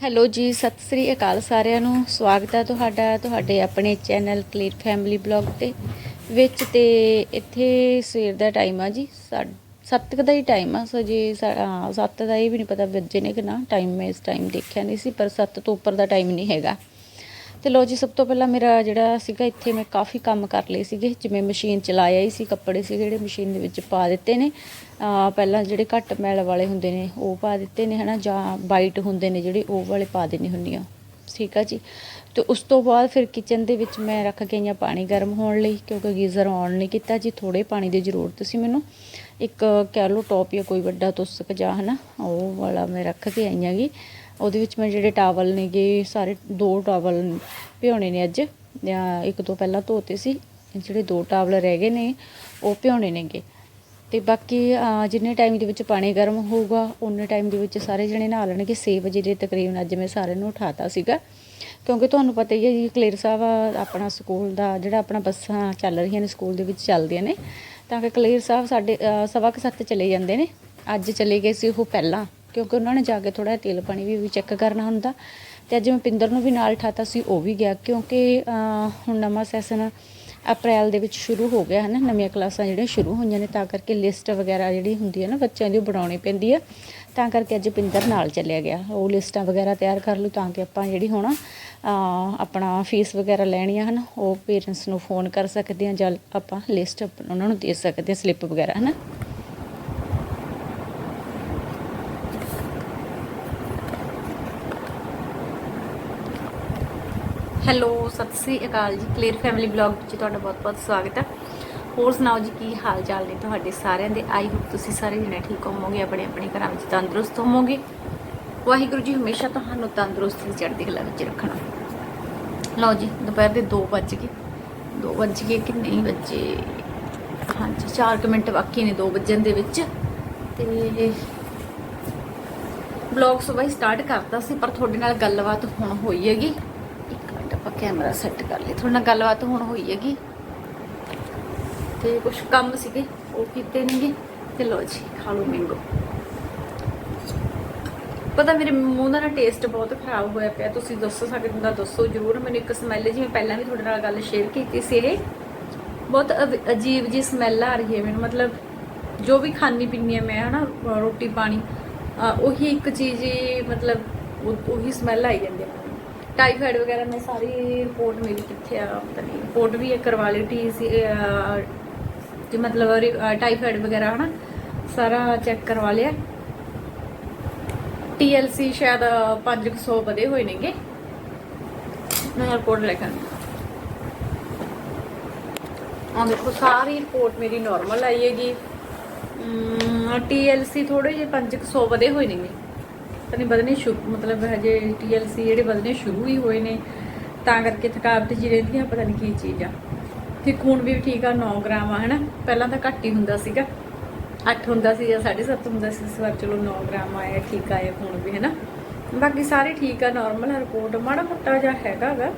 Hello ਜੀ, ਸਤਿ ਸ੍ਰੀ ਅਕਾਲ ਸਾਰਿਆਂ ਨੂੰ। ਸਵਾਗਤ ਹੈ ਤੁਹਾਡਾ, ਤੁਹਾਡੇ ਆਪਣੇ ਚੈਨਲ ਕਲੀਅਰ ਫੈਮਿਲੀ ਬਲੌਗ ਤੇ, ਵਿੱਚ ਤੇ ਇੱਥੇ ਸਵੇਰ ਦਾ ਟਾਈਮ ਆ ਜੀ। 7 ਦਾ ਹੀ ਟਾਈਮ ਆ, ਸੋ ਜੀ 7 ਦਾ ਇਹ ਵੀ ਨਹੀਂ ਪਤਾ ਵੱਜੇ ਨੇ ਕਿ ਨਾ ਟਾਈਮ ਮੈਂ ਇਸ ਟਾਈਮ ਦੇਖਿਆ ਨਹੀਂ ਸੀ, ਪਰ 7 ਤੋਂ ਉੱਪਰ ਦਾ ਟਾਈਮ ਨਹੀਂ ਹੈਗਾ। ਤੇ ਲੋ ਜੀ, ਸਭ ਤੋਂ ਪਹਿਲਾਂ ਮੇਰਾ ਜਿਹੜਾ ਸੀਗਾ, ਇੱਥੇ ਮੈਂ ਕਾਫੀ ਕੰਮ ਕਰ ਲਏ ਸੀਗੇ। ਜਿਵੇਂ ਮਸ਼ੀਨ ਚਲਾਇਆ ਹੀ ਸੀ, ਕੱਪੜੇ ਸੀ ਜਿਹੜੇ ਮਸ਼ੀਨ ਦੇ ਵਿੱਚ ਪਾ ਦਿੱਤੇ ਨੇ। ਪਹਿਲਾਂ ਜਿਹੜੇ ਘੱਟ ਮੈਲ ਵਾਲੇ ਹੁੰਦੇ ਨੇ, ਉਹ ਪਾ ਦਿੱਤੇ ਨੇ, ਹਨਾ, ਜਾਂ ਵਾਈਟ ਹੁੰਦੇ ਨੇ ਜਿਹੜੇ, ਉਹ ਵਾਲੇ ਪਾ ਦੇਣੇ ਹੁੰਦੀਆਂ ਠੀਕ ਆ ਜੀ? ਤੇ ਉਸ ਤੋਂ ਬਾਅਦ ਫਿਰ ਕਿਚਨ ਦੇ ਵਿੱਚ ਮੈਂ ਰੱਖ ਗਈਆਂ ਪਾਣੀ ਗਰਮ ਹੋਣ ਲਈ, ਕਿਉਂਕਿ ਗੀਜ਼ਰ ਔਨ ਨਹੀਂ ਕੀਤਾ ਜੀ। ਥੋੜੇ ਪਾਣੀ ਦੀ ਜ਼ਰੂਰਤ ਸੀ ਮੈਨੂੰ। ਇੱਕ ਕਹਿ ਲਓ ਟੋਪ ਜਾਂ ਕੋਈ ਵੱਡਾ ਤੁਸਕ ਜਾਂ, ਹਨਾ, ਉਹ ਵਾਲਾ ਮੈਂ ਰੱਖ ਕੇ ਆਈ ਹੈਗੀ ਉਹਦੇ ਵਿੱਚ ਮੈਂ ਜਿਹੜੇ ਟਾਵਲ ਨੇਗੇ, ਸਾਰੇ ਦੋ ਟਾਵਲ ਭਿਉਣੇ ਨੇ ਅੱਜ। ਜਾਂ ਇੱਕ ਤੋਂ ਪਹਿਲਾਂ ਧੋਤੇ ਸੀ, ਜਿਹੜੇ ਦੋ ਟਾਵਲ ਰਹਿ ਗਏ ਨੇ, ਉਹ ਭਿਉਣੇ ਨੇਗੇ। ਤੇ ਬਾਕੀ ਜਿੰਨੇ ਟਾਈਮ ਦੇ ਵਿੱਚ ਪਾਣੀ ਗਰਮ ਹੋਊਗਾ ਉਨੇ ਟਾਈਮ ਦੇ ਵਿੱਚ ਸਾਰੇ ਜਣੇ ਨਹਾ ਲੈਣਗੇ। 6 ਵਜੇ ਦੇ ਤਕਰੀਬਨ ਅੱਜ ਮੈਂ ਸਾਰਿਆਂ ਨੂੰ ਉਠਾਤਾ ਸੀਗਾ। ਕਿਉਂਕਿ ਤੁਹਾਨੂੰ ਪਤਾ ਹੀ ਹੈ ਜੀ, ਕਲੇਰ ਸਾਹਿਬ ਆਪਣਾ ਸਕੂਲ ਦਾ, ਜਿਹੜਾ ਆਪਣਾ ਬੱਸਾਂ ਚੱਲ ਰਹੀਆਂ ਨੇ, ਸਕੂਲ ਦੇ ਵਿੱਚ ਚੱਲਦੀਆਂ ਨੇ। ਤਾਂ ਕਿ ਕਲੇਰ ਸਾਹਿਬ ਸਾਡੇ ਸਵਾ ਕੁ ਸੱਤ ਚਲੇ ਜਾਂਦੇ ਨੇ। ਅੱਜ ਚਲੇ ਗਏ ਸੀ ਉਹ ਪਹਿਲਾਂ। ਕਿਉਂਕਿ ਉਹਨਾਂ ਨੇ ਜਾ ਕੇ ਥੋੜਾ ਤੇਲ ਪਾਣੀ ਵੀ ਚੈੱਕ ਕਰਨਾ ਹੁੰਦਾ। ਤੇ ਅੱਜ ਮੈਂ ਪਿੰਦਰ ਨੂੰ ਵੀ ਨਾਲ ਠਾਤਾ ਸੀ, ਉਹ ਵੀ ਗਿਆ। ਕਿਉਂਕਿ ਹੁਣ ਨਵਾਂ ਸੈਸ਼ਨ ਅਪ੍ਰੈਲ ਦੇ ਵਿੱਚ ਸ਼ੁਰੂ ਹੋ ਗਿਆ ਹੈ ਨਾ ਨਵੀਆਂ ਕਲਾਸਾਂ ਜਿਹੜੀਆਂ ਸ਼ੁਰੂ ਹੋਈਆਂ ਨੇ, ਤਾਂ ਕਰਕੇ ਲਿਸਟ ਵਗੈਰਾ ਜਿਹੜੀ ਹੁੰਦੀ ਹੈ ਨਾ, ਬੱਚਿਆਂ ਦੀ ਉਹ ਬਣਾਉਣੀ ਪੈਂਦੀ ਹੈ ਤਾਂ ਕਰਕੇ ਅੱਜ ਪਿੰਦਰ ਨਾਲ ਚੱਲਿਆ ਗਿਆ। ਉਹ ਲਿਸਟਾਂ ਵਗੈਰਾ ਤਿਆਰ ਕਰ ਲੂ ਤਾਂ ਕਿ ਆਪਾਂ ਜਿਹੜੀ ਹੁਣ ਆਪਣਾ ਫੀਸ ਵਗੈਰਾ ਲੈਣੀ ਆ ਹਨ? ਉਹ ਪੇਰੈਂਟਸ ਨੂੰ ਫੋਨ ਕਰ ਸਕਦੇ ਆ ਜਾਂ ਆਪਾਂ ਲਿਸਟ ਉਹਨਾਂ ਨੂੰ ਦੇ ਸਕਦੇ ਆ ਸਲਿੱਪ ਵਗੈਰਾ ਹੈ ਨਾ ਹੈਲੋ, ਸਤਿ ਸ੍ਰੀ ਅਕਾਲ ਜੀ। ਕਲੀਅਰ ਫੈਮਿਲੀ ਬਲੌਗ ਵਿੱਚ ਤੁਹਾਡਾ ਬਹੁਤ-ਬਹੁਤ ਸਵਾਗਤ ਹੈ। ਹੋਰ ਸੁਣਾਓ ਜੀ, ਕੀ ਹਾਲ ਚਾਲ ਨੇ ਤੁਹਾਡੇ ਸਾਰਿਆਂ ਦੇ? ਆਈ ਹੋਪ ਤੁਸੀਂ ਸਾਰੇ ਜਣੇ ਠੀਕ ਹੋਵੋਗੇ ਆਪਣੇ ਆਪਣੇ ਘਰਾਂ ਵਿੱਚ ਤੰਦਰੁਸਤ ਹੋਵੋਗੇ। ਵਾਹਿਗੁਰੂ ਜੀ, ਹਮੇਸ਼ਾ ਤੁਹਾਨੂੰ ਤੰਦਰੁਸਤੀ ਦੀ ਚੜ੍ਹਦੀ ਕਲਾ ਵਿੱਚ ਰੱਖਣਾ। ਲਓ ਜੀ, ਦੁਪਹਿਰ ਦੇ 2 ਵੱਜ ਗਏ। 2 ਵੱਜ ਗਏ ਕਿ ਨਹੀਂ ਵੱਜੇ? ਹਾਂਜੀ 4 ਮਿੰਟ ਬਾਕੀ ਨੇ 2 ਵੱਜਣ ਦੇ ਵਿੱਚ। ਤੇ ਬਲੌਗ ਸਵੇਰ ਸਟਾਰਟ ਕਰਤਾ ਸੀ, ਪਰ ਤੁਹਾਡੇ ਨਾਲ ਗੱਲਬਾਤ ਹੁਣ ਹੋਈ ਹੈਗੀ। ਕੈਮਰਾ ਸੈੱਟ ਕਰ ਲਈ। ਤੁਹਾਡੇ ਨਾਲ ਗੱਲਬਾਤ ਹੁਣ ਹੋਈ ਹੈਗੀ। ਤੇ ਕੁਝ ਕੰਮ ਸੀਗੇ, ਉਹ ਕੀਤੇ ਨੇਗੇ। ਤੇ ਲੋ ਜੀ, ਖਾ ਲਓ ਮੈਂਗੋ ਪਤਾ ਮੇਰੇ ਮੂੰਹ ਦਾ ਨਾ ਟੇਸਟ ਬਹੁਤ ਖਰਾਬ ਹੋਇਆ ਪਿਆ। ਤੁਸੀਂ ਦੱਸ ਸਕਦੇ ਹੋ ਦੱਸੋ ਜਰੂਰ। ਮੈਨੂੰ ਇੱਕ ਸਮੈਲ ਜਿਵੇਂ ਪਹਿਲਾਂ ਵੀ ਤੁਹਾਡੇ ਨਾਲ ਗੱਲ ਸ਼ੇਅਰ ਕੀਤੀ ਸੀ ਇਹ। ਬਹੁਤ ਅਵ- ਅਜੀਬ ਜੀ ਸਮੈਲ ਆ ਰਹੀ ਹੈ ਮੈਨੂੰ। ਮਤਲਬ ਜੋ ਵੀ ਖਾਣੀ ਪੀਣੀ ਹੈ ਮੈਂ, ਹਨਾ, ਰੋਟੀ ਪਾਣੀ ਉਹੀ ਇੱਕ ਚੀਜ਼ ਮਤਲਬ ਉਹੀ ਸਮੈਲ ਆਈ ਜਾਂਦੀ ਹੈ। ਟਾਈਫਾਈਡ ਵਗੈਰਾ ਮੈਂ ਸਾਰੀ ਰਿਪੋਰਟ ਮੇਰੀ ਕਿੱਥੇ ਆ, ਪਤਾ ਨਹੀਂ। ਰਿਪੋਰਟ ਵੀ ਕਰਵਾ ਲਈ ਟੀ ਸੀ ਤੇ ਮਤਲਬ ਟਾਈਫਾਈਡ ਵਗੈਰਾ, ਹਨਾ? ਸਾਰਾ ਚੈੱਕ ਕਰਵਾ ਲਿਆ। TLC ਸ਼ਾਇਦ 500 ਵਧੇ ਹੋਏ ਨੇਗੇ। ਮੈਂ ਰਿਪੋਰਟ ਲੈ ਕੇ ਆਹ ਦੇਖੋ, ਸਾਰੀ ਰਿਪੋਰਟ ਮੇਰੀ ਨਾਰਮਲ ਆਈ ਹੈਗੀ। TLC ਥੋੜੇ ਜਿਹੇ 500 ਵਧੇ ਹੋਏ ਨੇਗੇ। ਤਾਂ ਨਹੀਂ ਵਧਣੇ ਸ਼ੁਰੂ ਮਤਲਬ ਹਜੇ TLC ਜਿਹੜੇ ਵਧਣੇ ਸ਼ੁਰੂ ਹੀ ਹੋਏ ਨੇ, ਤਾਂ ਕਰਕੇ ਥਕਾਵਟ ਜੀ ਰਹਿੰਦੀ ਆ, ਪਤਾ ਨਹੀਂ ਕੀ ਚੀਜ਼ ਆ। ਤੇ ਖੂਨ ਵੀ ਠੀਕ ਆ 9 ਗ੍ਰਾਮ ਆ, ਹਨਾ? ਪਹਿਲਾਂ ਤਾਂ ਘੱਟ ਹੀ ਹੁੰਦਾ ਸੀਗਾ। 8 ਹੁੰਦਾ ਸੀ ਜਾਂ 7.5 ਹੁੰਦਾ ਸੀ, ਇਸ ਵਾਰ ਚਲੋ 9 ਗ੍ਰਾਮ ਆਇਆ, ਠੀਕ ਆਇਆ ਖੂਨ ਵੀ, ਹਨਾ? ਬਾਕੀ ਸਾਰੇ ਠੀਕ ਆ ਨਾਰਮਲ ਆ ਰਿਪੋਰਟ ਮਾੜਾ ਮੋਟਾ ਜਿਹਾ ਹੈਗਾ ਗਾ,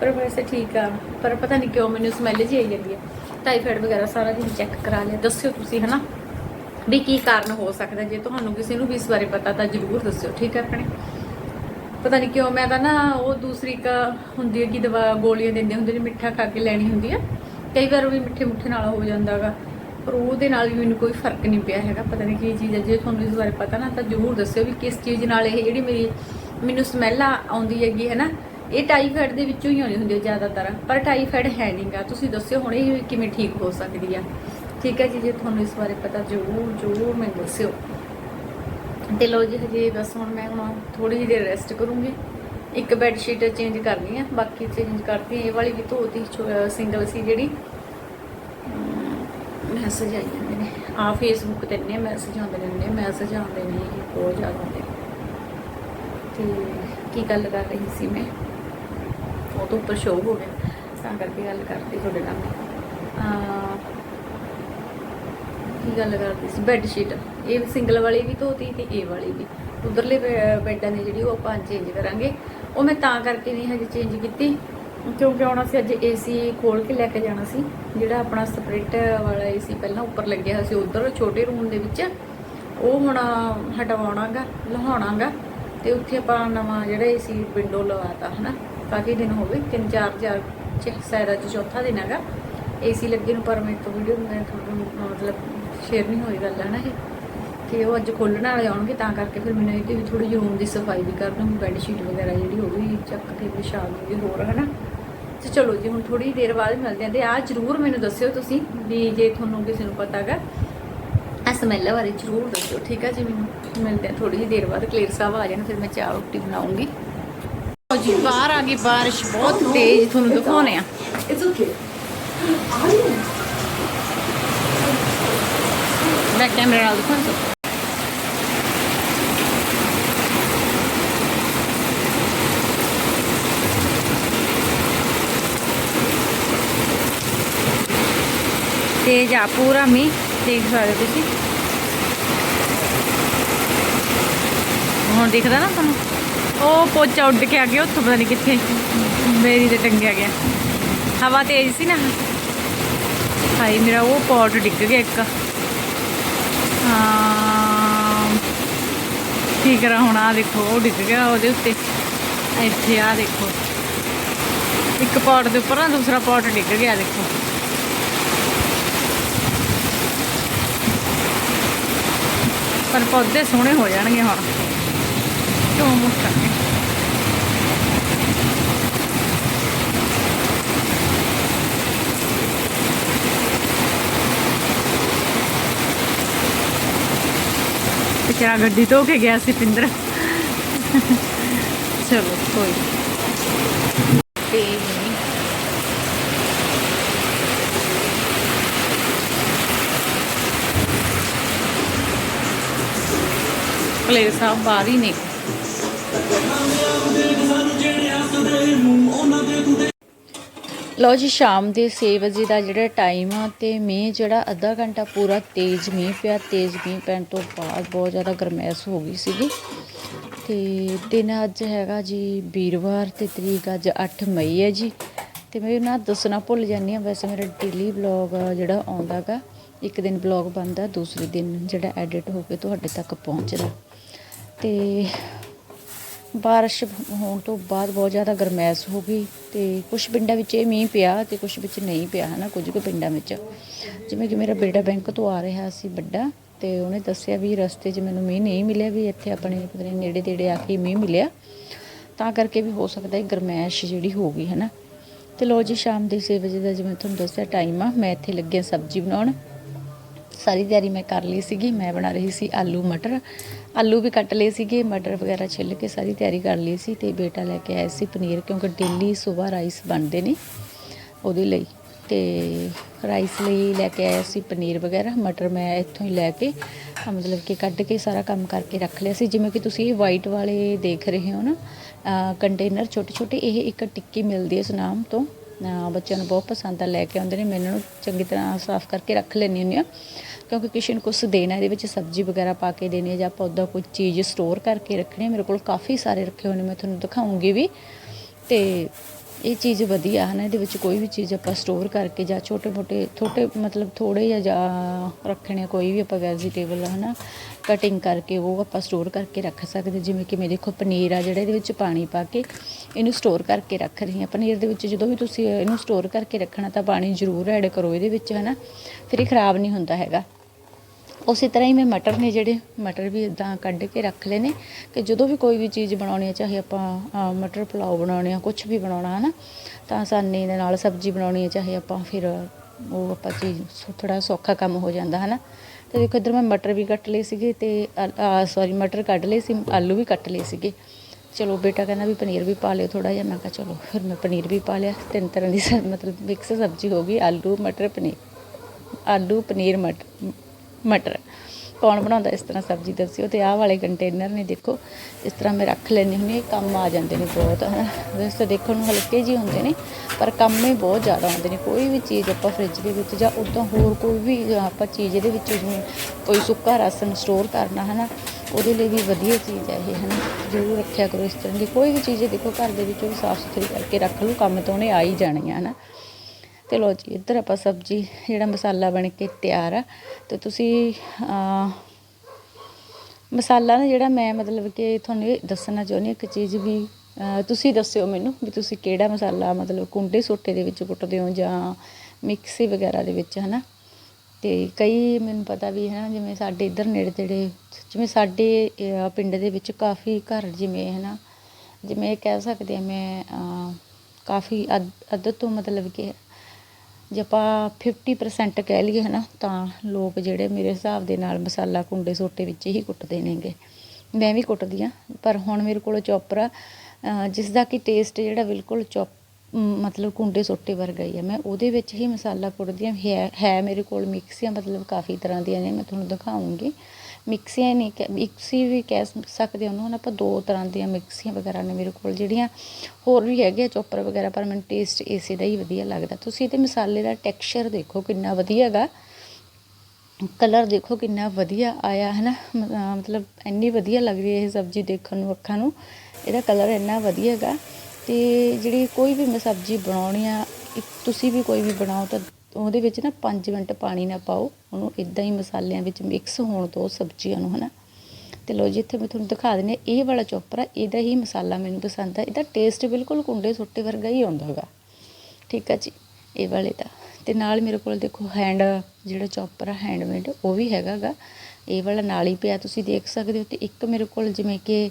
ਪਰ ਵੈਸੇ ਠੀਕ ਆ। ਪਰ ਪਤਾ ਨਹੀਂ ਕਿਉਂ ਮੈਨੂੰ ਸਮੈਲ ਜੀ ਆਈ ਜਾਂਦੀ ਆ। ਟਾਈਫਾਇਡ ਵਗੈਰਾ ਸਾਰਾ ਦਿਨ ਚੈੱਕ ਕਰਾ ਲਿਆ, ਦੱਸਿਓ ਤੁਸੀਂ, ਹਨਾ? ਵੀ ਕੀ ਕਾਰਨ ਹੋ ਸਕਦਾ, ਜੇ ਤੁਹਾਨੂੰ ਕਿਸੇ ਨੂੰ ਵੀ ਇਸ ਬਾਰੇ ਪਤਾ ਤਾਂ ਜਰੂਰ ਦੱਸਿਓ, ਠੀਕ ਹੈ ਆਪਣੇ ਪਤਾ ਨਹੀਂ ਕਿਉਂ ਮੈਂ ਤਾਂ ਨਾ ਉਹ ਦੂਸਰੀ ਇੱਕ ਹੁੰਦੀ ਹੈ ਕਿ ਦਵਾ ਗੋਲੀਆਂ ਦਿੰਦੇ ਹੁੰਦੇ ਨੇ, ਮਿੱਠਾ ਖਾ ਕੇ ਲੈਣੀ ਹੁੰਦੀ ਆ। ਕਈ ਵਾਰ ਉਹ ਵੀ ਮਿੱਠੇ ਮੁੱਠੇ ਨਾਲ ਹੋ ਜਾਂਦਾਗਾ ਪਰ ਉਹਦੇ ਨਾਲ ਵੀ ਮੈਨੂੰ ਕੋਈ ਫ਼ਰਕ ਨਹੀਂ ਪਿਆ ਹੈਗਾ, ਪਤਾ ਨਹੀਂ ਕੀ ਚੀਜ਼ ਹੈ, ਜੇ ਤੁਹਾਨੂੰ ਇਸ ਬਾਰੇ ਪਤਾ ਨਾ ਤਾਂ ਜਰੂਰ ਦੱਸਿਓ ਵੀ ਕਿਸ ਚੀਜ਼ ਨਾਲ ਇਹ ਜਿਹੜੀ ਮੇਰੀ, ਮੈਨੂੰ ਸਮੈਲ ਆਉਂਦੀ ਹੈਗੀ ਹੈ ਨਾ, ਇਹ ਟਾਈਫਾਇਡ ਦੇ ਵਿੱਚੋਂ ਹੀ ਆਉਂਦੀ ਹੁੰਦੀ ਹੈ ਜ਼ਿਆਦਾਤਰ, ਪਰ ਟਾਈਫਾਇਡ ਹੈ ਨਹੀਂਗਾ ਤੁਸੀਂ ਦੱਸਿਓ ਹੁਣ ਇਹ ਕਿਵੇਂ ਠੀਕ ਹੋ ਸਕਦੀ ਆ। ਠੀਕ ਹੈ ਜੀ, ਜੇ ਤੁਹਾਨੂੰ ਇਸ ਬਾਰੇ ਪਤਾ, ਜਰੂਰ ਜਰੂਰ ਮੈਨੂੰ ਦੱਸਿਓ। ਤੇ ਲੋ ਜੀ, ਹਜੇ ਬਸ ਹੁਣ ਮੈਂ ਹੁਣ ਥੋੜੀ ਜਿਹੀ ਦੇਰ ਰੈਸਟ ਕਰੂੰਗੀ। ਇੱਕ ਬੈੱਡ ਸ਼ੀਟ ਚੇਂਜ ਕਰਨੀ ਆ ਬਾਕੀ ਚੇਂਜ ਕਰਤੀ ਇਹ ਵਾਲੀ ਵੀ ਧੋਤੀ ਸਿੰਗਲ ਸੀ ਜਿਹੜੀ। ਮੈਸੇਜ ਆਈ ਜਾਂਦੇ ਨੇ। ਆ ਫੇਸਬੁੱਕ ਤੇ ਇੰਨੇ ਮੈਸੇਜ ਆਉਂਦੇ ਨੇ ਇੰਨੇ ਮੈਸੇਜ ਆਉਂਦੇ ਨੇ ਇਹ ਬਹੁਤ ਜ਼ਿਆਦਾ ਆਉਂਦੇ ਨੇ। ਤੇ ਕੀ ਗੱਲ ਕਰ ਰਹੀ ਸੀ ਮੈਂ? ਉਹ ਤੋਂ ਉੱਪਰ ਸ਼ੋਅ ਹੋ ਗਿਆ। ਤਾਂ ਕਰਕੇ ਗੱਲ ਕਰਤੀ ਤੁਹਾਡੇ ਨਾਲ। ਆ ਗੱਲ ਕਰਦੀ ਸੀ? ਬੈੱਡ ਸ਼ੀਟ ਇਹ ਸਿੰਗਲ ਵਾਲੀ ਵੀ ਧੋਤੀ ਤੇ ਇਹ ਵਾਲੀ ਵੀ। ਉਧਰਲੇ ਬੈੱਡਾਂ ਦੀ ਜਿਹੜੀ ਉਹ ਆਪਾਂ ਚੇਂਜ ਕਰਾਂਗੇ। ਉਹ ਮੈਂ ਤਾਂ ਕਰਕੇ ਨਹੀਂ ਹਜੇ ਚੇਂਜ ਕੀਤੀ। ਕਿਉਂਕਿ ਹੁਣ ਅਸੀਂ ਅੱਜ ਏਸੀ ਖੋਲ ਕੇ ਲੈ ਕੇ ਜਾਣਾ ਸੀ। ਜਿਹੜਾ ਆਪਣਾ ਸਪਰਿਟ ਵਾਲਾ ਏਸੀ ਪਹਿਲਾਂ ਉੱਪਰ ਲੱਗਿਆ ਹੋਇਆ ਸੀ, ਉਧਰ ਛੋਟੇ ਰੂਮ ਦੇ ਵਿੱਚ। ਉਹ ਹੁਣ ਹਟਵਾਉਣਾਗਾ, ਲਹਾਉਣਾਗਾ। ਤੇ ਉੱਥੇ ਆਪਾਂ ਨਵਾਂ ਜਿਹੜਾ ਏਸੀ ਵਿੰਡੋ ਲਵਾਤਾ, ਹਨਾ? ਕਾਫੀ ਦਿਨ ਹੋ ਗਏ, ਤਿੰਨ ਚਾਰ ਚਾਰ ਚ ਸ਼ਾਇਦ ਅੱਜ ਚੌਥਾ ਦਿਨ ਹੈਗਾ। ਏਸੀ ਲੱਗੇ ਨੂੰ, ਪਰ ਮੇਰੇ ਤੋਂ ਵੀਡੀਓ ਮੈਂ ਤੁਹਾਨੂੰ ਮਤਲਬ ਸ਼ੇਅਰ ਨਹੀਂ ਹੋਈ ਗੱਲ ਹੈ ਨਾ ਇਹ ਕਿ ਉਹ ਅੱਜ ਖੋਲ੍ਹਣ ਵਾਲੇ ਆਉਣਗੇ, ਤਾਂ ਕਰਕੇ ਫਿਰ ਮੈਨੂੰ ਇਹਦੀ ਵੀ ਥੋੜੀ ਜਿਹੀ ਰੂਮ ਦੀ ਸਫ਼ਾਈ ਵੀ ਕਰ ਦੂੰਗੀ ਬੈੱਡ ਸ਼ੀਟ ਵਗੈਰਾ ਜਿਹੜੀ ਉਹ ਵੀ ਚੱਕ ਕੇ ਵਿਛਾ ਦੂੰਗੀ ਹੋਰ, ਹਨਾ? ਤੇ ਚਲੋ ਜੀ, ਹੁਣ ਥੋੜੀ ਦੇਰ ਬਾਅਦ ਮਿਲਦੇ ਆਂ ਤੇ ਆ ਜਰੂਰ ਮੈਨੂੰ ਦੱਸਿਓ ਤੁਸੀਂ ਵੀ ਜੇ ਤੁਹਾਨੂੰ ਕਿਸੇ ਨੂੰ ਪਤਾ ਹੈਗਾ ਆ ਸਮੈਲ ਬਾਰੇ ਜਰੂਰ ਦੱਸਿਓ, ਠੀਕ ਹੈ ਜੀ? ਮੈਨੂੰ ਮਿਲਦੇ ਆਂ ਥੋੜੀ ਜਿਹੀ ਦੇਰ ਬਾਅਦ ਕਲੇਰ ਸਾਹਿਬ ਆ ਜਾਣ, ਫਿਰ ਮੈਂ ਚਾਹ ਰੋਟੀ ਬਣਾਉਂਗੀ। ਜੀ, ਬਾਹਰ ਆ ਗਈ ਬਾਰਿਸ਼, ਬਹੁਤ ਤੇਜ਼, ਤੁਹਾਨੂੰ ਦਿਖਾਉਣੇ ਆ It's okay. ਮੈਂ ਕੈਮਰੇ ਨਾਲ ਦਿਖਾਉਂ ਸੋ ਤੇਜ਼ ਆ, ਪੂਰਾ ਮੀਂਹ ਦੇਖ ਸਕਦੇ ਤੁਸੀਂ ਹੁਣ ਦਿਖਦਾ ਨਾ ਤੁਹਾਨੂੰ? ਉਹ ਪੋਚਾ ਉੱਡ ਕੇ ਆ ਗਿਆ, ਉੱਥੋਂ ਪਤਾ ਨਹੀਂ ਕਿੱਥੇ। ਮੇਰੀ ਤੇ ਟੰਗਿਆ ਗਿਆ। ਹਵਾ ਤੇਜ਼ ਸੀ ਨਾ। ਹਾਈ ਮੇਰਾ ਉਹ ਪੌਟ ਡਿੱਗ ਗਿਆ ਇੱਕ। ਕੀ ਕਰਾਂ ਹੁਣ? ਆ ਦੇਖੋ, ਉਹ ਡਿੱਗ ਗਿਆ ਉਹਦੇ ਉੱਤੇ। ਇੱਥੇ ਆ ਦੇਖੋ। ਇੱਕ ਪੌਟ ਦੇ ਉੱਪਰ ਨਾ ਦੂਸਰਾ ਪੌਟ ਡਿੱਗ ਗਿਆ, ਦੇਖੋ। ਪਰ ਪੌਦੇ ਸੋਹਣੇ ਹੋ ਜਾਣਗੇ ਹੁਣ। ਕਿਉਂ ਮੁੱਕਣਗੇ ਵਿਚਾਰਾ ਗੱਡੀ ਧੋ ਕੇ ਗਿਆ ਸੀ ਪਿੰਦਰ ਚਲੋ ਕੋਈ ਨੀ। ਤੇ ਨਹੀਂ ਕਲੇਰ ਸਾਹਿਬ ਲਓ ਜੀ, ਸ਼ਾਮ ਦੇ 6 ਵਜੇ ਦਾ ਜਿਹੜਾ ਟਾਈਮ ਆ ਤੇ ਮੀਂਹ ਜਿਹੜਾ ਅੱਧਾ ਘੰਟਾ ਪੂਰਾ ਤੇਜ਼ ਮੀਂਹ ਪਿਆ, ਤੇਜ਼ ਮੀਂਹ ਪੈਣ ਤੋਂ ਬਾਅਦ ਬਹੁਤ ਜ਼ਿਆਦਾ ਗਰਮੈਸ਼ ਹੋ ਗਈ ਸੀਗੀ। ਤੇ ਦਿਨ ਅੱਜ ਹੈਗਾ ਜੀ ਵੀਰਵਾਰ ਤੇ ਤਰੀਕ ਅੱਜ 8 ਮਈ ਹੈ ਜੀ। ਤੇ ਮੈਂ ਨਾ ਦੱਸਣਾ ਭੁੱਲ ਜਾਂਦੀ ਹਾਂ, ਵੈਸੇ ਮੇਰਾ ਡੇਲੀ ਵਲੌਗ ਜਿਹੜਾ ਆਉਂਦਾਗਾ ਇੱਕ ਦਿਨ ਵਲੌਗ ਬਣਦਾ, ਦੂਸਰੇ ਦਿਨ ਜਿਹੜਾ ਐਡਿਟ ਹੋ ਕੇ ਤੁਹਾਡੇ ਤੱਕ ਪਹੁੰਚਦਾ। ਤੇ ਬਾਰਿਸ਼ ਹੋਣ ਤੋਂ ਬਾਅਦ ਬਹੁਤ ਜ਼ਿਆਦਾ ਗਰਮੈਸ਼ ਹੋ ਗਈ ਤੇ ਕੁਝ ਪਿੰਡਾਂ ਵਿੱਚ ਇਹ ਮੀਂਹ ਪਿਆ ਤੇ ਕੁਝ ਵਿੱਚ ਨਹੀਂ ਪਿਆ, ਹਨਾ, ਕੁਝ ਕੁ ਪਿੰਡਾਂ ਵਿੱਚ। ਜਿਵੇਂ ਕਿ ਮੇਰਾ ਬੇਟਾ ਬੈਂਕ ਤੋਂ ਆ ਰਿਹਾ ਸੀ ਵੱਡਾ ਤੇ ਉਹਨੇ ਦੱਸਿਆ ਵੀ ਰਸਤੇ 'ਚ ਮੈਨੂੰ ਮੀਂਹ ਨਹੀਂ ਮਿਲਿਆ ਵੀ ਇੱਥੇ ਆਪਣੇ ਪਤਾ ਨੇੜੇ ਤੇੜੇ ਆ ਕੇ ਮੀਂਹ ਮਿਲਿਆ। ਤਾਂ ਕਰਕੇ ਵੀ ਹੋ ਸਕਦਾ ਹੈ ਗਰਮੈਸ਼ ਜਿਹੜੀ ਹੋ ਗਈ, ਹਨਾ। ਤੇ ਲੋ ਜੀ, ਸ਼ਾਮ ਦੇ 6 ਵਜੇ ਦਾ ਜਿਵੇਂ ਤੁਹਾਨੂੰ ਦੱਸਿਆ ਟਾਈਮ ਆ, ਮੈਂ ਇੱਥੇ ਲੱਗਿਆ ਸਬਜ਼ੀ ਬਣਾਉਣ। ਸਾਰੀ ਤਿਆਰੀ ਮੈਂ ਕਰ ਲਈ ਸੀਗੀ, ਮੈਂ ਬਣਾ ਰਹੀ ਸੀ ਆਲੂ ਮਟਰ ਆਲੂ ਵੀ ਕੱਟ ਲਏ ਸੀਗੇ, ਮਟਰ ਵਗੈਰਾ ਛਿੱਲ ਕੇ ਸਾਰੀ ਤਿਆਰੀ ਕਰ ਲਈ ਸੀ ਤੇ ਬੇਟਾ ਲੈ ਕੇ ਆਇਆ ਸੀ ਪਨੀਰ ਕਿਉਂਕਿ ਡੇਲੀ ਸਵੇਰ ਰਾਈਸ ਬਣਦੇ ਨੇ ਉਹਦੇ ਲਈ ਤੇ ਰਾਈਸ ਲਈ ਲੈ ਕੇ ਆਇਆ ਸੀ ਪਨੀਰ ਵਗੈਰਾ, ਮਟਰ ਮੈਂ ਇੱਥੋਂ ਹੀ ਲੈ ਕੇ ਮਤਲਬ ਕਿ ਕੱਢ ਕੇ ਸਾਰਾ ਕੰਮ ਕਰਕੇ ਰੱਖ ਲਿਆ ਸੀ। ਜਿਵੇਂ ਕਿ ਤੁਸੀਂ ਇਹ ਵਾਈਟ ਵਾਲੇ ਦੇਖ ਰਹੇ ਹੋ ਨਾ ਕੰਟੇਨਰ ਛੋਟੇ ਛੋਟੇ ਇਹ ਇੱਕ ਟਿੱਕੀ ਮਿਲਦੀ ਹੈ ਸੁਨਾਮ ਤੋਂ। ਬੱਚਿਆਂ ਨੂੰ ਬਹੁਤ ਪਸੰਦ ਆ, ਲੈ ਕੇ ਆਉਂਦੇ ਨੇ, ਮੈਂ ਇਹਨਾਂ ਨੂੰ ਚੰਗੀ ਤਰ੍ਹਾਂ ਸਾਫ਼ ਕਰਕੇ ਰੱਖ ਲੈਂਦੀ ਹੁੰਦੀ ਹਾਂ। ਕਿਉਂਕਿ ਕਿਸੇ ਨੂੰ ਕੁਛ ਦੇਣਾ, ਇਹਦੇ ਵਿੱਚ ਸਬਜ਼ੀ ਵਗੈਰਾ ਪਾ ਕੇ ਦੇਣੀ ਹੈ ਜਾਂ ਆਪਾਂ ਕੋਈ ਚੀਜ਼ ਸਟੋਰ ਕਰਕੇ ਰੱਖਣੀ ਹੈ, ਮੇਰੇ ਕੋਲ ਕਾਫੀ ਸਾਰੇ ਰੱਖੇ ਹੋਏ ਨੇ, ਮੈਂ ਤੁਹਾਨੂੰ ਦਿਖਾਉਂਗੀ ਵੀ। ਤੇ ਇਹ ਚੀਜ਼ ਵਧੀਆ ਹੈ ਨਾ, ਇਹਦੇ ਵਿੱਚ ਕੋਈ ਵੀ ਚੀਜ਼ ਆਪਾਂ ਸਟੋਰ ਕਰਕੇ ਜਾਂ ਛੋਟੇ ਮੋਟੇ ਛੋਟੇ ਮਤਲਬ ਥੋੜੇ ਜਾਂ ਜਾਂ ਰੱਖਣੇ ਕੋਈ ਵੀ ਆਪਾਂ ਵੈਜੀਟੇਬਲ ਹੈ ਨਾ ਕਟਿੰਗ ਕਰਕੇ ਉਹ ਆਪਾਂ ਸਟੋਰ ਕਰਕੇ ਰੱਖ ਸਕਦੇ ਜਿਵੇਂ ਕਿ ਮੇਰੇ ਦੇਖੋ ਪਨੀਰ ਆ ਜਿਹੜਾ, ਇਹਦੇ ਵਿੱਚ ਪਾਣੀ ਪਾ ਕੇ ਇਹਨੂੰ ਸਟੋਰ ਕਰਕੇ ਰੱਖ ਰਹੀ ਹਾਂ। ਪਨੀਰ ਦੇ ਵਿੱਚ ਜਦੋਂ ਵੀ ਤੁਸੀਂ ਇਹਨੂੰ ਸਟੋਰ ਕਰਕੇ ਰੱਖਣਾ ਤਾਂ ਪਾਣੀ ਜ਼ਰੂਰ ਐਡ ਕਰੋ, ਇਹਦੇ ਵਿੱਚ ਹੈ ਨਾ, ਫਿਰ ਇਹ ਖਰਾਬ ਨਹੀਂ ਹੁੰਦਾ ਹੈਗਾ। ਉਸੇ ਤਰ੍ਹਾਂ ਹੀ ਮੈਂ ਮਟਰ ਨੇ ਜਿਹੜੇ ਮਟਰ ਵੀ ਇਦਾਂ ਕੱਢ ਕੇ ਰੱਖ ਲਏ ਨੇ ਕਿ ਜਦੋਂ ਵੀ ਕੋਈ ਵੀ ਚੀਜ਼ ਬਣਾਉਣੀ ਹੈ ਚਾਹੇ ਆਪਾਂ ਮਟਰ ਪੁਲਾਓ ਬਣਾਉਣੇ ਆ ਕੁਝ ਵੀ ਬਣਾਉਣਾ ਹੈ ਨਾ ਤਾਂ ਆਸਾਨੀ ਦੇ ਨਾਲ ਸਬਜ਼ੀ ਬਣਾਉਣੀ ਹੈ ਚਾਹੇ ਆਪਾਂ ਫਿਰ ਉਹ ਆਪਾਂ ਚੀਜ਼ ਥੋੜਾ ਸੌਖਾ ਕੰਮ ਹੋ ਜਾਂਦਾ ਹੈ ਨਾ ਤੇ ਦੇਖੋ ਇੱਧਰ ਮੈਂ ਮਟਰ ਵੀ ਕੱਟ ਲਏ ਸੀਗੇ ਤੇ ਸੌਰੀ ਮਟਰ ਕੱਢ ਲਏ ਸੀ, ਆਲੂ ਵੀ ਕੱਟ ਲਏ ਸੀਗੇ। ਚਲੋ ਬੇਟਾ ਕਹਿੰਦਾ ਵੀ ਪਨੀਰ ਵੀ ਪਾ ਲਿਓ ਥੋੜਾ ਜਿਹਾ, ਮੈਂ ਕਿਹਾ ਚਲੋ ਫਿਰ ਮੈਂ ਪਨੀਰ ਵੀ ਪਾ ਲਿਆ, ਤਿੰਨ ਤਰ੍ਹਾਂ ਦੀ ਸ- ਮਤਲਬ ਮਿਕਸ ਸਬਜ਼ੀ ਹੋ ਗਈ, ਆਲੂ, ਮਟਰ, ਪਨੀਰ, ਆਲੂ, ਪਨੀਰ ਮਟਰ ਮਟਰ। ਕੌਣ ਬਣਾਉਂਦਾ ਇਸ ਤਰ੍ਹਾਂ ਸਬਜ਼ੀ ਦੱਸਿਓ? ਤੇ ਆਹ ਵਾਲੇ ਕੰਟੇਨਰ ਨੇ ਦੇਖੋ, ਇਸ ਤਰ੍ਹਾਂ ਮੈਂ ਰੱਖ ਲੈਂਦੀ ਹੁੰਦੀ ਹਾਂ ਕੰਮ ਆ ਜਾਂਦੇ ਨੇ ਬਹੁਤ। ਹਨਾ ਵੈਸੇ ਤਾਂ ਦੇਖਣ ਨੂੰ ਹਲਕੇ ਜਿਹੇ ਹੁੰਦੇ ਨੇ, ਪਰ ਕੰਮ ਹੀ ਬਹੁਤ ਜ਼ਿਆਦਾ ਆਉਂਦੇ ਨੇ। ਕੋਈ ਵੀ ਚੀਜ਼ ਆਪਾਂ ਫ੍ਰਿਜ ਦੇ ਵਿੱਚ ਜਾਂ ਉੱਦਾਂ ਹੋਰ ਕੋਈ ਵੀ ਆਪਾਂ ਚੀਜ਼ ਇਹਦੇ ਵਿੱਚ ਜਿਵੇਂ ਕੋਈ ਸੁੱਕਾ ਰਾਸ਼ਨ ਸਟੋਰ ਕਰਨਾ ਹੈ ਨਾ ਉਹਦੇ ਲਈ ਵੀ ਵਧੀਆ ਚੀਜ਼ ਹੈ ਇਹ, ਹਨਾ। ਜ਼ਰੂਰ ਰੱਖਿਆ ਕਰੋ ਇਸ ਤਰ੍ਹਾਂ ਦੀ। ਕੋਈ ਵੀ ਚੀਜ਼ ਦੇਖੋ, ਘਰ ਦੇ ਵਿੱਚ ਉਹ ਸਾਫ਼ ਸੁਥਰੀ ਕਰਕੇ ਰੱਖ ਲਓ, ਕੰਮ ਤਾਂ ਉਹਨੇ ਆ ਹੀ ਜਾਣੀ ਆ ਨਾ ਤੇ ਲੋ ਜੀ, ਇੱਧਰ ਆਪਾਂ ਸਬਜ਼ੀ, ਜਿਹੜਾ ਮਸਾਲਾ ਬਣ ਕੇ ਤਿਆਰ ਆ। ਤੇ ਤੁਸੀਂ ਮਸਾਲਾ ਨਾ ਜਿਹੜਾ ਮੈਂ ਮਤਲਬ ਕਿ ਤੁਹਾਨੂੰ ਦੱਸਣਾ ਚਾਹੁੰਦੀ ਇੱਕ ਚੀਜ਼ ਵੀ ਤੁਸੀਂ ਦੱਸਿਓ ਮੈਨੂੰ ਵੀ ਤੁਸੀਂ ਕਿਹੜਾ ਮਸਾਲਾ ਮਤਲਬ ਕੁੰਡੇ ਸੋਟੇ ਦੇ ਵਿੱਚ ਕੁੱਟਦੇ ਹੋ ਜਾਂ ਮਿਕਸੀ ਵਗੈਰਾ ਦੇ ਵਿੱਚ, ਹਨਾ? ਤੇ ਕਈ ਮੈਨੂੰ ਪਤਾ ਵੀ ਹੈ ਨਾ, ਜਿਵੇਂ ਸਾਡੇ ਇੱਧਰ ਨੇੜੇ ਤੇੜੇ, ਜਿਵੇਂ ਸਾਡੇ ਪਿੰਡ ਦੇ ਵਿੱਚ ਕਾਫੀ ਘਰ ਜਿਵੇਂ ਹੈ ਨਾ ਜਿਵੇਂ ਕਹਿ ਸਕਦੇ ਆ ਮੈਂ ਕਾਫੀ ਅੱਧ ਅੱਧ ਤੋਂ ਮਤਲਬ ਕਿ ਜੇ ਆਪਾਂ 50% ਕਹਿ ਲਈਏ ਹਨਾ, ਤਾਂ ਲੋਕ ਜਿਹੜੇ ਮੇਰੇ ਹਿਸਾਬ ਦੇ ਨਾਲ ਮਸਾਲਾ ਕੁੰਡੇ ਸੋਟੇ ਵਿੱਚ ਹੀ ਕੁੱਟਦੇ ਨੇਗੇ। ਮੈਂ ਵੀ ਕੁੱਟਦੀ ਆ ਪਰ ਹੁਣ ਮੇਰੇ ਕੋਲ ਚੌਪਰ ਆ ਜਿਸ ਦਾ ਕਿ ਟੇਸਟ ਜਿਹੜਾ ਬਿਲਕੁਲ ਚੌਪ ਮਤਲਬ ਕੁੰਡੇ ਸੋਟੇ ਵਰਗਾ ਹੀ ਆ। ਮੈਂ ਉਹਦੇ ਵਿੱਚ ਹੀ ਮਸਾਲਾ ਕੁੱਟਦੀ ਆ ਹੈ ਹੈ ਮੇਰੇ ਕੋਲ ਮਿਕਸੀਆਂ ਮਤਲਬ ਕਾਫੀ ਤਰ੍ਹਾਂ ਦੀਆਂ ਨੇ, ਮੈਂ ਤੁਹਾਨੂੰ ਦਿਖਾਉਂਗੀ। ਮਿਕਸੀਆਂ ਨਹੀਂ ਕਹਿ- ਮਿਕਸੀ ਵੀ ਕਹਿ ਸਕਦੇ ਹਾਂ ਉਹਨੂੰ, ਹੁਣ ਆਪਾਂ ਦੋ ਤਰ੍ਹਾਂ ਦੀਆਂ ਮਿਕਸੀਆਂ ਵਗੈਰਾ ਨੇ ਮੇਰੇ ਕੋਲ, ਜਿਹੜੀਆਂ ਹੋਰ ਵੀ ਹੈਗੇ ਚੋਪਰ ਵਗੈਰਾ, ਪਰ ਮੈਨੂੰ ਟੇਸਟ ਇਸੇ ਦਾ ਹੀ ਵਧੀਆ ਲੱਗਦਾ। ਤੁਸੀਂ ਇਹਦੇ ਮਸਾਲੇ ਦਾ ਟੈਕਸਚਰ ਦੇਖੋ ਕਿੰਨਾ ਵਧੀਆ ਹੈਗਾ ਕਲਰ ਦੇਖੋ ਕਿੰਨਾ ਵਧੀਆ ਆਇਆ ਹੈ ਨਾ ਮਤਲਬ ਇੰਨੀ ਵਧੀਆ ਲੱਗਦੀ ਹੈ ਇਹ ਸਬਜ਼ੀ ਦੇਖਣ ਨੂੰ, ਅੱਖਾਂ ਨੂੰ। ਇਹਦਾ ਕਲਰ ਇੰਨਾ ਵਧੀਆ ਹੈਗਾ ਤੇ ਜਿਹੜੀ ਕੋਈ ਵੀ ਮੈਂ ਸਬਜ਼ੀ ਬਣਾਉਣੀ ਆ ਤੁਸੀਂ ਵੀ ਕੋਈ ਵੀ ਬਣਾਓ ਤਾਂ ਉਹਦੇ ਵਿੱਚ ਨਾ 5 ਮਿੰਟ ਪਾਣੀ ਨਾ ਪਾਓ। ਉਹਨੂੰ ਇਦਾਂ ਹੀ ਮਸਾਲਿਆਂ ਵਿੱਚ ਮਿਕਸ ਹੋਣ ਤੋਂ ਸਬਜ਼ੀਆਂ ਨੂੰ, ਹਨਾ? ਤੇ ਲੋ ਜੀ, ਇੱਥੇ ਮੈਂ ਤੁਹਾਨੂੰ ਦਿਖਾ ਦਿੰਦੀ ਹਾਂ, ਇਹ ਵਾਲਾ ਚੋਪਰ ਆ, ਇਹਦਾ ਹੀ ਮਸਾਲਾ ਮੈਨੂੰ ਪਸੰਦ ਆ। ਇਹਦਾ ਟੇਸਟ ਬਿਲਕੁਲ ਕੁੰਡੇ ਸੁੱਟੇ ਵਰਗਾ ਹੀ ਆਉਂਦਾ ਹੈਗਾ। ਠੀਕ ਆ ਜੀ, ਇਹ ਵਾਲੇ ਦਾ। ਤੇ ਨਾਲ ਮੇਰੇ ਕੋਲ ਦੇਖੋ ਹੈਂਡ ਜਿਹੜਾ ਚੌਪਰ ਆ ਹੈਂਡਮੇਡ ਉਹ ਵੀ ਹੈਗਾ ਇਹ ਵਾਲਾ ਨਾਲ ਹੀ ਪਿਆ, ਤੁਸੀਂ ਦੇਖ ਸਕਦੇ ਹੋ। ਤੇ ਇੱਕ ਮੇਰੇ ਕੋਲ ਜਿਵੇਂ ਕਿ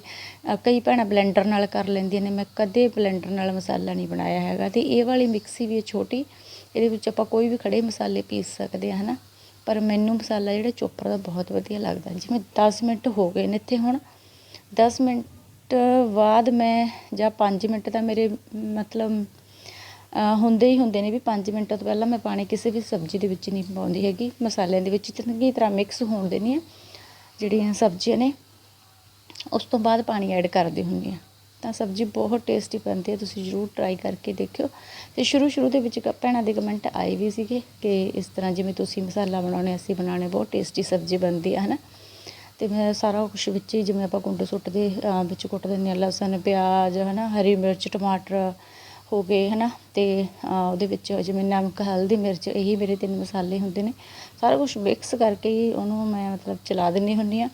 ਕਈ ਭੈਣਾਂ ਬਲੈਂਡਰ ਨਾਲ ਕਰ ਲੈਂਦੀਆਂ ਨੇ, ਮੈਂ ਕਦੇ ਬਲੈਂਡਰ ਨਾਲ ਮਸਾਲਾ ਨਹੀਂ ਬਣਾਇਆ ਹੈਗਾ। ਤੇ ਇਹ ਵਾਲੀ ਮਿਕਸੀ ਵੀ ਹੈ ਛੋਟੀ ਇਹਦੇ ਵਿੱਚ ਆਪਾਂ ਕੋਈ ਵੀ ਖੜੇ ਮਸਾਲੇ ਪੀਸ ਸਕਦੇ ਆ ਹਨਾ? ਪਰ ਮੈਨੂੰ ਮਸਾਲਾ ਜਿਹੜਾ ਚੋਪਰ ਦਾ ਬਹੁਤ ਵਧੀਆ ਲੱਗਦਾ। ਜਿਵੇਂ 10 ਮਿੰਟ ਹੋ ਗਏ ਨੇ ਇੱਥੇ ਹੁਣ। 10 ਮਿੰਟ ਬਾਅਦ ਮੈਂ ਜਾਂ 5 ਮਿੰਟ ਤਾਂ ਮੇਰੇ ਮਤਲਬ ਹੁੰਦੇ ਹੀ ਹੁੰਦੇ ਨੇ ਵੀ 5 ਮਿੰਟਾਂ ਤੋਂ ਪਹਿਲਾਂ ਮੈਂ ਪਾਣੀ ਕਿਸੇ ਵੀ ਸਬਜ਼ੀ ਦੇ ਵਿੱਚ ਨਹੀਂ ਪਾਉਂਦੀ ਹੈਗੀ। ਮਸਾਲਿਆਂ ਦੇ ਵਿੱਚ ਚੰਗੀ ਤਰ੍ਹਾਂ ਮਿਕਸ ਹੋਣ ਦੇਣੀ ਆ ਜਿਹੜੀਆਂ ਸਬਜ਼ੀਆਂ ਨੇ। ਉਸ ਤੋਂ ਬਾਅਦ ਪਾਣੀ ਐਡ ਕਰਦੇ ਹੁੰਦੀ ਆ ਤਾਂ ਸਬਜ਼ੀ ਬਹੁਤ ਟੇਸਟੀ ਬਣਦੀ ਹੈ, ਤੁਸੀਂ ਜ਼ਰੂਰ ਟਰਾਈ ਕਰਕੇ ਦੇਖਿਓ। ਤੇ ਸ਼ੁਰੂ ਸ਼ੁਰੂ ਦੇ ਵਿੱਚ ਕ- ਭੈਣਾਂ ਦੇ ਕਮੈਂਟ ਆਏ ਵੀ ਸੀਗੇ ਕਿ ਇਸ ਤਰ੍ਹਾਂ ਜਿਵੇਂ ਤੁਸੀਂ ਮਸਾਲਾ ਬਣਾਉਣੇ, ਅਸੀਂ ਬਣਾਉਣੇ, ਬਹੁਤ ਟੇਸਟੀ ਸਬਜ਼ੀ ਬਣਦੀ ਆ ਹਨਾ? ਤੇ ਮੈਂ ਸਾਰਾ ਕੁਝ ਵਿੱਚ ਹੀ ਜਿਵੇਂ ਆਪਾਂ ਕੁੰਡੇ ਸੁੱਟਦੇ ਵਿੱਚ ਕੁੱਟ ਦਿੰਦੇ ਹਾਂ, ਲਸਣ, ਪਿਆਜ਼, ਹਨਾ? ਹਰੀ ਮਿਰਚ, ਟਮਾਟਰ ਹੋ ਗਏ, ਹਨਾ? ਤੇ, ਅਹ, ਉਹਦੇ ਵਿੱਚ ਜਿਵੇਂ ਨਮਕ, ਹਲਦੀ, ਮਿਰਚ, ਇਹੀ ਮੇਰੇ ਤਿੰਨ ਮਸਾਲੇ ਹੁੰਦੇ ਨੇ। ਸਾਰਾ ਕੁਝ ਮਿਕਸ ਕਰਕੇ ਹੀ ਉਹਨੂੰ ਮੈਂ ਮਤਲਬ ਚਲਾ ਦਿੰਨੀ ਹੁੰਨੀ ਆ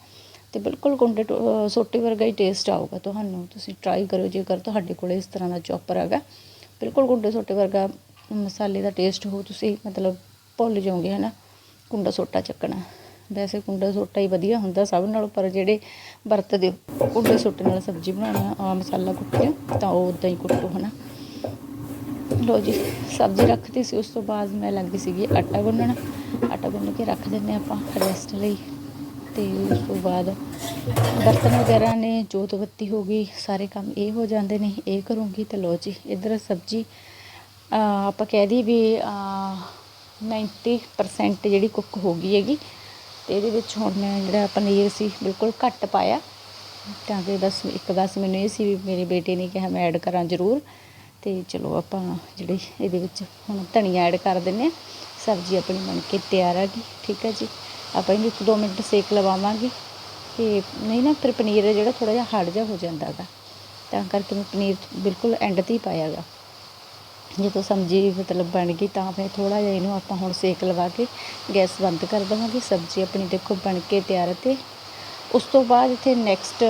ਅਤੇ ਬਿਲਕੁਲ ਗੁੰਡੇ ਟੋ- ਸੋਟੇ ਵਰਗਾ ਹੀ ਟੇਸਟ ਆਊਗਾ ਤੁਹਾਨੂੰ। ਤੁਸੀਂ ਟਰਾਈ ਕਰਿਓ ਜੇਕਰ ਤੁਹਾਡੇ ਕੋਲ ਇਸ ਤਰ੍ਹਾਂ ਦਾ ਚੌਪਰ ਹੈਗਾ। ਬਿਲਕੁਲ ਗੁੰਡੇ ਸੋਟੇ ਵਰਗਾ ਮਸਾਲੇ ਦਾ ਟੇਸਟ ਹੋ, ਤੁਸੀਂ ਮਤਲਬ ਭੁੱਲ ਜਾਓਗੇ ਹੈ ਨਾ ਕੁੰਡਾ ਸੋਟਾ ਚੱਕਣਾ। ਵੈਸੇ ਕੁੰਡਾ ਸੋਟਾ ਹੀ ਵਧੀਆ ਹੁੰਦਾ ਸਭ ਨਾਲੋਂ, ਪਰ ਜਿਹੜੇ ਵਰਤਦੇ ਹੋ ਕੁੰਡੇ ਸੋਟੇ ਨਾਲ ਸਬਜ਼ੀ ਬਣਾਉਣੀ ਆ, ਆਹ ਮਸਾਲਾ ਕੁੱਟਿਆ ਤਾਂ ਉਹ ਉਦਾਂ ਹੀ ਕੁੱਟੋ, ਹਨਾ? ਲੋ ਜੀ, ਸਬਜ਼ੀ ਰੱਖਤੀ ਸੀ, ਉਸ ਤੋਂ ਬਾਅਦ ਮੈਂ ਲੱਗੀ ਸੀਗੀ ਆਟਾ ਗੁੰਨਣ। ਆਟਾ ਗੁੰਨ ਕੇ ਰੱਖ ਦਿੰਦੇ ਆਪਾਂ ਰੈਸਟ ਲਈ। ਤੇ ਉਸ ਤੋਂ ਬਾਅਦ ਬਰਤਨ ਵਗੈਰਾ ਨੇ ਜੋਤ ਬੱਤੀ ਹੋ ਗਈ, ਸਾਰੇ ਕੰਮ ਇਹ ਹੋ ਜਾਂਦੇ ਨੇ, ਇਹ ਕਰੂੰਗੀ ਤੇ ਲੋ ਜੀ, ਇਧਰ ਸਬਜ਼ੀ ਆਪਾਂ ਕਹਿ ਦੀ ਵੀ, ਅਹ 90% ਜਿਹੜੀ ਕੁੱਕ ਹੋ ਗਈ ਹੈਗੀ, ਤੇ ਇਹਦੇ ਵਿੱਚ ਹੁਣ ਮੈਂ ਜਿਹੜਾ ਪਨੀਰ ਸੀ ਬਿਲਕੁਲ ਘੱਟ ਪਾਇਆ। ਤਾਂ ਕਿ ਬਸ ਇੱਕ ਬਸ ਮੈਨੂੰ ਇਹ ਸੀ ਵੀ ਮੇਰੇ ਬੇਟੇ ਨੇ ਕਿਹਾ ਮੈਂ ਐਡ ਕਰਾਂ ਜ਼ਰੂਰ। ਤੇ ਚਲੋ ਆਪਾਂ ਜਿਹੜੇ ਇਹਦੇ ਵਿੱਚ ਹੁਣ ਧਨੀਆ ਐਡ ਕਰ ਦਿੰਨੇ ਹਾਂ, ਸਬਜ਼ੀ ਆਪਣੀ ਬਣ ਕੇ ਤਿਆਰ ਆ ਗਈ, ਠੀਕ ਹੈ ਜੀ। ਆਪਾਂ ਇਹਨੂੰ ਇੱਕ ਦੋ ਮਿੰਟ ਸੇਕ ਲਵਾਵਾਂਗੇ। ਤੇ ਨਹੀਂ ਨਾ, ਫਿਰ ਪਨੀਰ ਜਿਹੜਾ ਥੋੜਾ ਜਿਹਾ ਹੜ ਜਿਹਾ ਹੋ ਜਾਂਦਾ ਗਾ। ਤਾਂ ਕਰਕੇ ਮੈਂ ਪਨੀਰ ਬਿਲਕੁਲ ਐਂਡ ਤੇ ਹੀ ਪਾਇਆ ਗਾ। ਜਦੋਂ ਸਬਜ਼ੀ ਮਤਲਬ ਬਣ ਗਈ, ਤਾਂ ਫਿਰ ਥੋੜਾ ਜਿਹਾ ਇਹਨੂੰ ਆਪਾਂ ਹੁਣ ਸੇਕ ਲਵਾ ਕੇ ਗੈਸ ਬੰਦ ਕਰ ਦੇਵਾਂਗੇ। ਸਬਜ਼ੀ ਆਪਣੀ ਦੇਖੋ ਬਣ ਕੇ ਤਿਆਰ ਤੇ। ਉਸ ਤੋਂ ਬਾਅਦ ਇੱਥੇ ਨੈਕਸਟ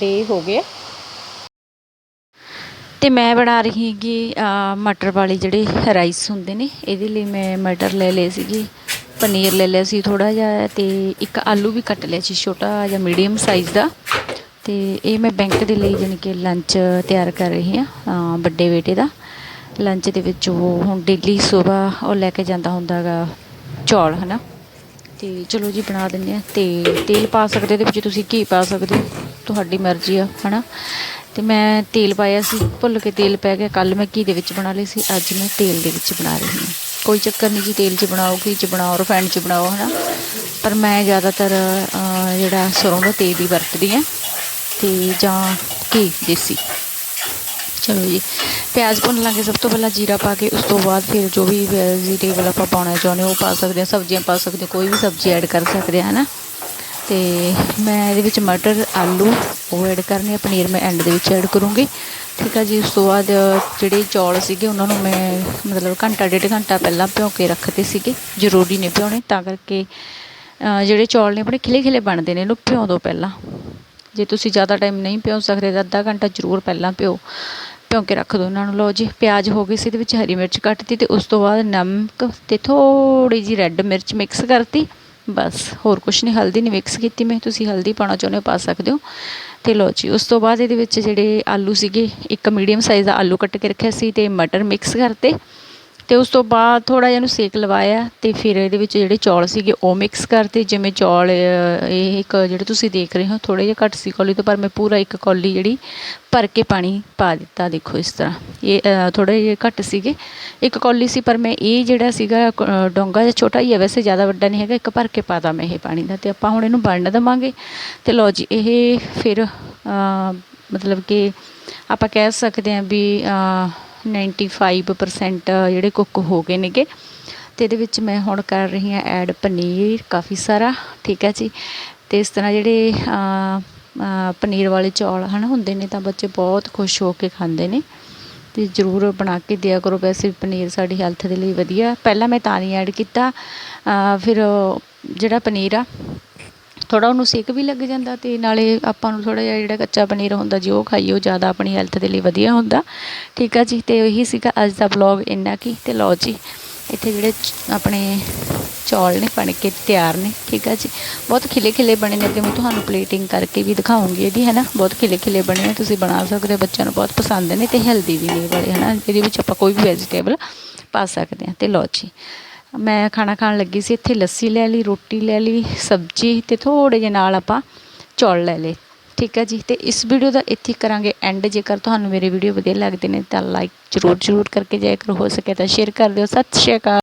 ਡੇ ਹੋ ਗਿਆ। ਤੇ ਮੈਂ ਬਣਾ ਰਹੀ ਹੈਗੀ ਮਟਰ ਵਾਲੇ ਜਿਹੜੇ ਰਾਈਸ ਹੁੰਦੇ ਨੇ, ਇਹਦੇ ਲਈ ਮੈਂ ਮਟਰ ਲੈ ਲਏ ਸੀਗੇ। ਪਨੀਰ ਲੈ ਲਿਆ ਸੀ ਥੋੜਾ ਜਿਹਾ ਤੇ ਇੱਕ ਆਲੂ ਵੀ ਕੱਟ ਲਿਆ ਸੀ, ਛੋਟਾ ਜਾਂ ਮੀਡੀਅਮ ਸਾਈਜ਼ ਦਾ। ਤੇ ਇਹ ਮੈਂ ਬੈਂਕ ਦੇ ਲਈ ਜਾਣੀ ਕਿ ਲੰਚ ਤਿਆਰ ਕਰ ਰਹੀ ਹਾਂ ਵੱਡੇ ਬੇਟੇ ਦਾ। ਲੰਚ ਦੇ ਵਿੱਚ ਉਹ ਹੁਣ ਡੇਲੀ ਸਵੇਰ ਉਹ ਲੈ ਕੇ ਜਾਂਦਾ ਹੁੰਦਾ ਗਾ ਚੌਲ, ਹਨਾ। ਤੇ ਚਲੋ ਜੀ ਬਣਾ ਦਿੰਦੇ ਆ ਤੇ ਤੇਲ ਪਾ ਸਕਦੇ ਇਹਦੇ ਵਿੱਚ ਤੁਸੀਂ, ਘੀ ਪਾ ਸਕਦੇ ਹੋ, ਤੁਹਾਡੀ ਮਰਜ਼ੀ ਆ, ਹਨਾ। ਤੇ ਮੈਂ ਤੇਲ ਪਾਇਆ ਸੀ, ਭੁੱਲ ਕੇ ਤੇਲ ਪੈ ਗਿਆ। ਕੱਲ ਮੈਂ ਘੀ ਦੇ ਵਿੱਚ ਬਣਾ ਲਈ ਸੀ, ਅੱਜ ਮੈਂ ਤੇਲ ਦੇ ਵਿੱਚ ਬਣਾ ਰਹੀ ਹਾਂ। ਕੋਈ ਚੱਕਰ ਨਹੀਂ ਜੀ, ਤੇਲ 'ਚ ਬਣਾਓ, ਘੀ 'ਚ ਬਣਾਓ ਰਿਫਾਈਂਡ 'ਚ ਬਣਾਓ, ਹਨਾ? ਪਰ ਮੈਂ ਜ਼ਿਆਦਾਤਰ ਜਿਹੜਾ ਸਰੋਂ ਦਾ ਤੇਲ ਹੀ ਵਰਤਦੀ ਹਾਂ ਤੇ ਜਾਂ ਘੀ, ਦੇਸੀ। ਚਲੋ ਜੀ, ਪਿਆਜ਼ ਭੁੰਨ ਲਾਂਗੇ, ਸਭ ਤੋਂ ਪਹਿਲਾਂ ਜੀਰਾ ਪਾ ਕੇ, ਉਸ ਤੋਂ ਬਾਅਦ ਫਿਰ ਜੋ ਵੀ ਵੈਜੀਟੇਬਲ ਆਪਾਂ ਪਾਉਣਾ ਚਾਹੁੰਦੇ ਉਹ ਪਾ ਸਕਦੇ ਹਾਂ, ਸਬਜ਼ੀਆਂ ਪਾ ਸਕਦੇ ਹਾਂ, ਕੋਈ ਵੀ ਸਬਜ਼ੀ ਐਡ ਕਰ ਸਕਦੇ ਹਾਂ, ਹਨਾ? ਅਤੇ ਮੈਂ ਇਹਦੇ ਵਿੱਚ ਮਟਰ, ਆਲੂ, ਉਹ ਐਡ ਕਰਨੇ ਆ, ਪਨੀਰ ਮੈਂ ਐਂਡ ਦੇ ਵਿੱਚ ਐਡ ਕਰੂੰਗੀ। ਠੀਕ ਆ ਜੀ, ਉਸ ਤੋਂ ਬਾਅਦ ਜਿਹੜੇ ਚੌਲ ਸੀਗੇ, ਉਹਨਾਂ ਨੂੰ ਮੈਂ ਮਤਲਬ ਘੰਟਾ, ਡੇਢ ਘੰਟਾ ਪਹਿਲਾਂ ਭਿਉਂ ਕੇ ਰੱਖਤੇ ਸੀਗੇ, ਜ਼ਰੂਰੀ ਨੇ ਭਿਉਣੇ, ਤਾਂ ਕਰਕੇ ਜਿਹੜੇ ਚੌਲ ਨੇ ਆਪਣੇ ਖਿਲੇ ਖਿਲੇ ਬਣਦੇ ਨੇ, ਇਹਨੂੰ ਭਿਉਂ ਦਿਓ ਪਹਿਲਾਂ। ਜੇ ਤੁਸੀਂ ਜ਼ਿਆਦਾ ਟਾਈਮ ਨਹੀਂ ਭਿਉਂ ਸਕਦੇ, ਤਾਂ ਅੱਧਾ ਘੰਟਾ ਜ਼ਰੂਰ ਪਹਿਲਾਂ ਭਿਓ ਭਿਉਂ ਕੇ ਰੱਖ ਦਿਓ ਉਹਨਾਂ ਨੂੰ। ਲਓ ਜੀ, ਪਿਆਜ਼ ਹੋ ਗਏ ਸੀ, ਇਹਦੇ ਵਿੱਚ ਹਰੀ ਮਿਰਚ ਕੱਟਤੀ ਤੇ ਉਸ ਤੋਂ ਬਾਅਦ ਨਮਕ ਤੇ ਥੋੜੀ ਜੀ ਰੈੱਡ ਮਿਰਚ ਮਿਕਸ ਕਰਤੀ। ਬਸ, ਹੋਰ ਕੁਛ ਨਹੀਂ ਹਲਦੀ ਨਹੀਂ ਮਿਕਸ ਕੀਤੀ ਮੈਂ। ਤੁਸੀਂ ਹਲਦੀ ਪਾਉਣਾ ਚਾਹੁੰਦੇ ਹੋ, ਪਾ ਸਕਦੇ ਹੋ। ਤੇ ਲਓ ਜੀ, ਉਸ ਤੋਂ ਬਾਅਦ ਇਹਦੇ ਵਿੱਚ ਜਿਹੜੇ ਆਲੂ ਸੀਗੇ, ਇੱਕ ਮੀਡੀਅਮ ਸਾਈਜ਼ ਦਾ ਆਲੂ ਕੱਟ ਕੇ ਰੱਖਿਆ ਸੀ ਤੇ ਮਟਰ ਮਿਕਸ ਕਰਤੇ। ਤੇ ਉਸ ਤੋਂ ਬਾਅਦ ਥੋੜਾ ਜਿਹਾ ਇਹਨੂੰ ਸੇਕ ਲਵਾਇਆ ਤੇ ਫਿਰ ਇਹਦੇ ਵਿੱਚ ਜਿਹੜੇ ਚੌਲ ਸੀਗੇ ਉਹ ਮਿਕਸ ਕਰਤੇ, ਜਿਵੇਂ ਚੌਲ ਇਹ ਇੱਕ ਜਿਹੜੇ ਤੁਸੀਂ ਦੇਖ ਰਹੇ ਹੋ ਥੋੜੇ ਜਿਹਾ ਘੱਟ ਸੀ ਕੌਲੀ ਤੋਂ, ਪਰ ਮੈਂ ਪੂਰਾ ਇੱਕ ਕੌਲੀ ਜਿਹੜੀ ਭਰ ਕੇ ਪਾਣੀ ਪਾ ਦਿੱਤਾ, ਦੇਖੋ ਇਸ ਤਰ੍ਹਾਂ। ਇਹ ਥੋੜੇ ਜਿਹੇ ਘੱਟ ਸੀਗੇ। ਇੱਕ ਕੌਲੀ ਸੀ, ਪਰ ਮੈਂ ਇਹ ਜਿਹੜਾ ਸੀਗਾ ਡੋਂਗਾ ਜਿਹਾ ਛੋਟਾ ਹੀ ਹੈ, ਵੈਸੇ ਜ਼ਿਆਦਾ ਵੱਡਾ ਨਹੀਂ ਹੈਗਾ, ਇੱਕ ਭਰ ਕੇ ਪਾਤਾ ਮੈਂ ਇਹ ਪਾਣੀ ਦਾ ਤੇ ਆਪਾਂ ਹੁਣ ਇਹਨੂੰ ਬਣਨ ਦੇਵਾਂਗੇ। ਤੇ ਲਓ ਜੀ, ਇਹ ਫਿਰ ਮਤਲਬ ਕਿ ਆਪਾਂ ਕਹਿ ਸਕਦੇ ਹਾਂ ਵੀ 95% ਜਿਹੜੇ ਕੁੱਕ ਹੋ ਗਏ ਨੇਗੇ। ਤੇ ਇਹਦੇ ਵਿੱਚ ਮੈਂ ਹੁਣ ਕਰ ਰਹੀ ਹਾਂ ਐਡ ਪਨੀਰ, ਕਾਫੀ ਸਾਰਾ, ਠੀਕ ਹੈ ਜੀ। ਤੇ ਇਸ ਤਰ੍ਹਾਂ ਜਿਹੜੇ ਪਨੀਰ ਵਾਲੇ ਚੌਲ ਹਨ ਹੁੰਦੇ ਨੇ, ਤਾਂ ਬੱਚੇ ਬਹੁਤ ਖੁਸ਼ ਹੋ ਕੇ ਖਾਂਦੇ ਨੇ। ਤੇ ਜ਼ਰੂਰ ਬਣਾ ਕੇ ਦਿਆ ਕਰੋ, ਵੈਸੇ ਪਨੀਰ ਸਾਡੀ ਹੈਲਥ ਦੇ ਲਈ ਵਧੀਆ। ਪਹਿਲਾਂ ਮੈਂ ਤਾਂ ਨਹੀਂ ਐਡ ਕੀਤਾ। ਫਿਰ ਜਿਹੜਾ ਪਨੀਰ ਆ ਥੋੜ੍ਹਾ ਉਹਨੂੰ ਸੇਕ ਵੀ ਲੱਗ ਜਾਂਦਾ ਅਤੇ ਨਾਲੇ ਆਪਾਂ ਨੂੰ ਥੋੜ੍ਹਾ ਜਿਹਾ ਜਿਹੜਾ ਕੱਚਾ ਪਨੀਰ ਹੁੰਦਾ ਜੀ ਉਹ ਖਾਈਓ ਜ਼ਿਆਦਾ ਆਪਣੀ ਹੈਲਥ ਦੇ ਲਈ ਵਧੀਆ ਹੁੰਦਾ। ਠੀਕ ਆ ਜੀ ਅਤੇ ਇਹੀ ਸੀਗਾ ਅੱਜ ਦਾ ਵਲੌਗ ਇੰਨਾ ਕੀ ਅਤੇ ਲਓ ਜੀ, ਇੱਥੇ ਜਿਹੜੇ ਆਪਣੇ ਚੌਲ ਨੇ ਬਣ ਕੇ ਤਿਆਰ ਨੇ, ਠੀਕ ਆ ਜੀ। ਬਹੁਤ ਖਿਲੇ ਖਿਲੇ ਬਣੇ ਨੇ ਤੇ ਮੈਂ ਤੁਹਾਨੂੰ ਪਲੇਟਿੰਗ ਕਰਕੇ ਵੀ ਦਿਖਾਉਂਗੀ ਇਹਦੀ ਹੈ ਨਾ ਬਹੁਤ ਖਿਲੇ ਖਿਲੇ ਬਣੇ ਨੇ, ਤੁਸੀਂ ਬਣਾ ਸਕਦੇ ਹੋ, ਬੱਚਿਆਂ ਨੂੰ ਬਹੁਤ ਪਸੰਦ ਨੇ ਤੇ ਹੈਲਦੀ ਵੀ ਨੇ ਵਾਲੇ ਹੈ ਨਾ ਇਹਦੇ ਵਿੱਚ ਆਪਾਂ ਕੋਈ ਵੀ ਵੈਜੀਟੇਬਲ ਪਾ ਸਕਦੇ ਹਾਂ, ਤੇ ਲਓ ਜੀ। ਮੈਂ ਖਾਣਾ ਖਾਣ ਲੱਗੀ ਸੀ, ਇੱਥੇ ਲੱਸੀ ਲੈ ਲਈ, ਰੋਟੀ ਲੈ ਲਈ, ਸਬਜ਼ੀ ਤੇ ਥੋੜੇ ਜਿਹੇ ਨਾਲ ਆਪਾਂ ਚੌਲ ਲੈ ਲਏ। ਠੀਕ ਹੈ ਜੀ? ਤੇ ਇਸ ਵੀਡੀਓ ਦਾ ਇੱਥੇ ਕਰਾਂਗੇ ਐਂਡ ਜੇਕਰ ਤੁਹਾਨੂੰ ਮੇਰੇ ਵੀਡੀਓ ਵਧੀਆ ਲੱਗਦੇ ਨੇ ਤਾਂ ਲਾਈਕ ਜ਼ਰੂਰ ਜ਼ਰੂਰ ਕਰਕੇ ਜਾਇਆ ਕਰੋ। ਹੋ ਸਕੇ ਤਾਂ ਸ਼ੇਅਰ ਕਰ ਦਿਓ। ਸਤਿ ਸ਼੍ਰੀ ਅਕਾਲ।